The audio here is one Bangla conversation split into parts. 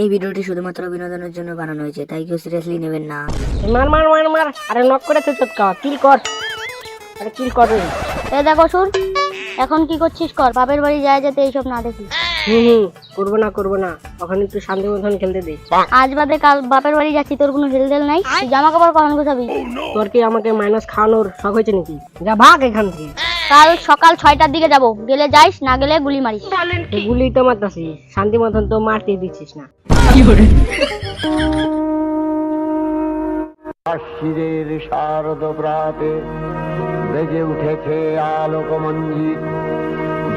এই ভিডিওটি শুধুমাত্র বিনোদনের জন্য বানানো হয়েছে তাই কেউ সিরিয়াসলি নেবেন না। মার মার মার মার। আরে নক করে তো চটকা কিল কর। আরে কিল কর রে। এ দেখো সুর এখন কি করছিস কর বাপের বাড়ি যায় যাতে এইসব না দেখি। হুম হুম করব না করব না। ওখানে একটু শান্তি মতন খেলতে দে। আজ বাদে কাল বাপের বাড়ি যাচ্ছি তোর কোনো হেলদেল নাই? তুই জামা কাপড় কখন গোছাবি? তোর কি আমাকে মাইনাস খাওয়ানোর শখ হয়েছে নাকি? যা ভাগ এখান থেকে। কাল সকাল ছয়টার দিকে যাব। গেলে যাইস না গেলে গুলি মারিস। গুলি তো মারতাছি শান্তি মতন তো মারতে দিচ্ছিস না। শিরের শারদ প্রাতে বেজে উঠেছে আলোকমঞ্জিত।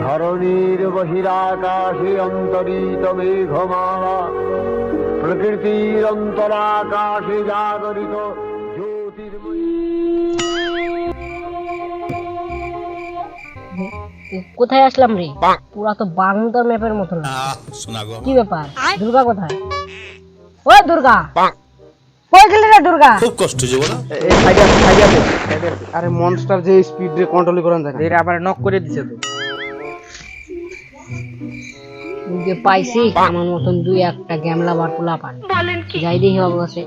ধরণীর বহিরাকাশে অন্তরিত মেঘমালা। প্রকৃতির অন্তরাকাশে জাগরিত কোথায় আসলাম রে? পুরা তো বাংলার ম্যাপের মতো কি ব্যাপার? দুর্গা কোথায়? ও দুর্গা। কই গেলে রে দুর্গা? খুব কষ্ট যে বলো। আরে মনস্টার যে স্পিড রে কন্ট্রোল করান যায় এর আবার নক করে দিছে তো। যে পাইছি আমার মতন দুই একটা গ্যামলা বার পোলা পান। যাই দেখি বাবু কাছে।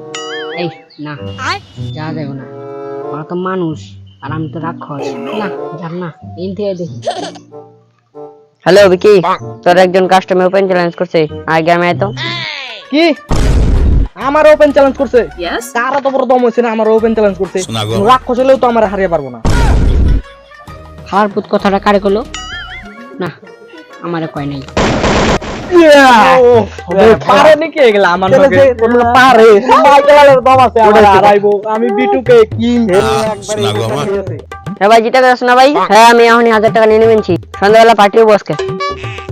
এই না। যা না। ওরা তো মানুষ। আর আমি তো রাক্ষস না যাক না ইন থেকে দেখি হ্যালো বিকি তোর একজন কাস্টমার ওপেন চ্যালেঞ্জ করছে। গ্রামে আয় তো। কি? আমার ওপেন চ্যালেঞ্জ করছে? তারা তো বড় দম হয়েছে না আমার ওপেন চ্যালেঞ্জ করছে। রাক্ষস হলেও তো আমার হারিয়ে পারব না। হার পুত কথাটা কারে করল না আমারে কয় নাই। আমি বিটুকে কিং শোনা গো আমার। হ্যাঁ ভাই জিতে গেছ না ভাই? হ্যাঁ আমি এখনই হাজার টাকা নিয়ে নেবেছি সন্ধ্যাবেলা পার্টিও বসকে।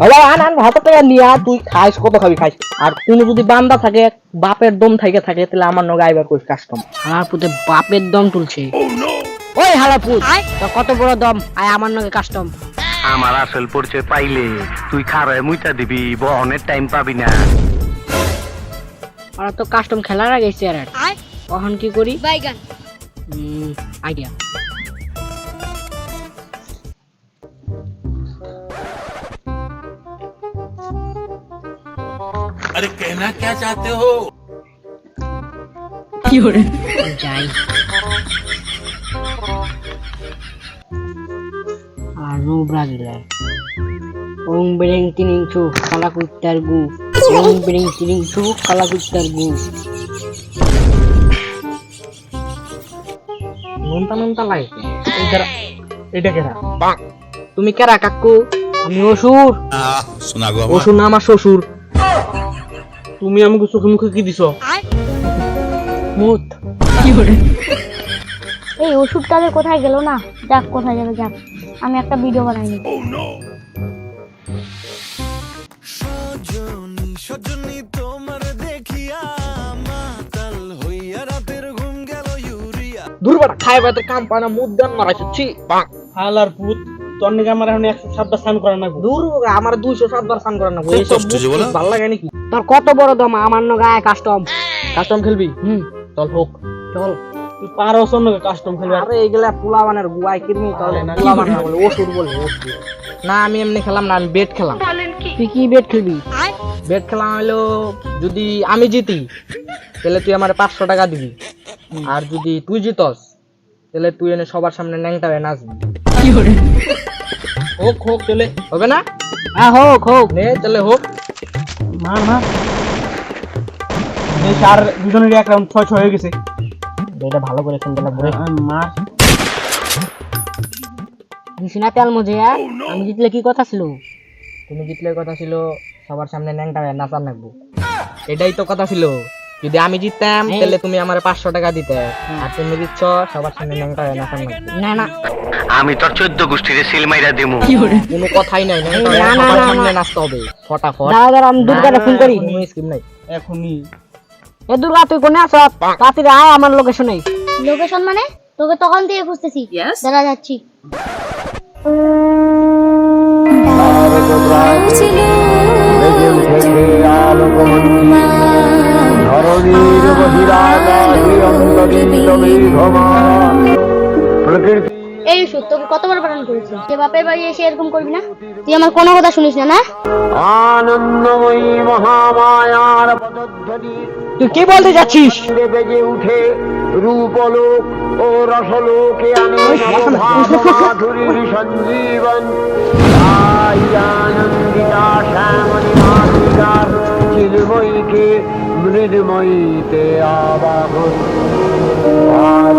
বাবা আন আন হাতে টাকা নিয়া তুই খাইস কত খাবি খাইস? আর কোনো যদি বান্দা থাকে বাপের দম থাকে থাকে তাহলে আমার নগে আইবার কইস কাস্টম হালার পুতে বাপের দম তুলছে। ওই হালার পুত তোর কত বড় দম? আয় আমার নগে কাস্টম আমার আসল পরিচয় পাইলে তুই খারায় মুইতা দিবি বহনের টাইম পাবি না ওরা তো কাস্টম খেলার আগে এসে আর কখন কি করি বাইগান আইডিয়া अरे कहना क्या चाहते हो যাই আর নো ব্রাজিলে ওং বেরিং তিনিং চু কালা কুত্তার গু। ওং বেরিং তিনিং চু কালা কুত্তার গু। নুনতা নুনতা এইটা এটা কেরা তুমি কেরা কাকু? আমি অসুর। আহ শোনা গো অসুর না আমার শ্বশুর। তুমি আমাকে চোখে মুখে কি দিছো? মুত। এই ওষুধটাকে কোথায় গেল না? যাক কোথায় যাবে যাক। আমি একটা ভিডিও বানাইনি বাইতে কাম পানা মুদ গান মারাইছে ছি হালার পুত তোর নিকে আমার এখন একশো সাতবার স্নান করা না দূর আমার দুইশো সাতবার স্নান করা না। ভালো লাগে নাকি? তোর কত বড় দম আমার নগে আয় কাস্টম কাস্টম খেলবি? হুম। চল হোক। চল। তুই পারো শোন কাস্টম খেলবি আরে এইগুলা পোলা বানের গুয়াই কিরমি তাহলে পোলা বান না বলে ওষুধ বলে। না আমি এমনি খেলাম না আমি বেট খেলাম। তুই কি বেট খেলবি? বেট খেলাম হলো যদি আমি জিতি তাহলে তুই আমার পাঁচশো টাকা দিবি। আর যদি তুই জিতস তাহলে তুই এনে সবার সামনে ন্যাংটা হয়ে নাচবি। হোক হোক তাহলে। হবে না? হ্যাঁ হোক হোক। নে তাহলে হোক। মার মার বেশ আর দুজনের এক রাউন্ড ছয় ছয় হয়ে গেছে। এটা ভালো করে খেলতে লাগবে। মার। না তেল মজে হ্যাঁ? আমি জিতলে কি কথা ছিল? তুমি জিতলে কথা ছিল সবার সামনে ন্যাংটা নাচার লাগবো। এটাই তো কথা ছিল। যদি আমি জিততাম তাহলে তুমি আমার পাঁচশো টাকা দিতে। আর তুমি দিচ্ছ সবার সামনে ন্যাংটা নাচার লাগবে। না না। আমি তোর চোদ্দ গোষ্ঠীরে সিল মাইরা দিমু। কোনো কথাই নাই না, না, না, না। নাচতে হবে। ফটাফট। দাঁড়া আমি দুর্গাটা ফোন করি। কোনো স্কিম নাই। এখনই। এ দুর্গা তুই কোনে আছ তাড়াতাড়ি আয় আমার লোকেশনে লোকেশন মানে? তোকে তখন থেকে খুঁজতেছি। দাঁড়া যাচ্ছি। প্রকৃতি এই ওষুধ তোকে কতবার বারণ করেছি? যে বাপের বাড়ি এসে এরকম করবি না? তুই আমার কোনো কথা শুনিস না না? আনন্দময়ী মহামায়ার পদধ্বনি। তুই কি বলতে যাচ্ছিস? বেজে উঠে রূপলোক ও রসলোকে আনে মাধুরীর সঞ্জীবন। তাই আনন্দিতা শ্যামণী মাতৃকার চিন্ময়ীকে মৃন্ময়ীতে আবাহন। আর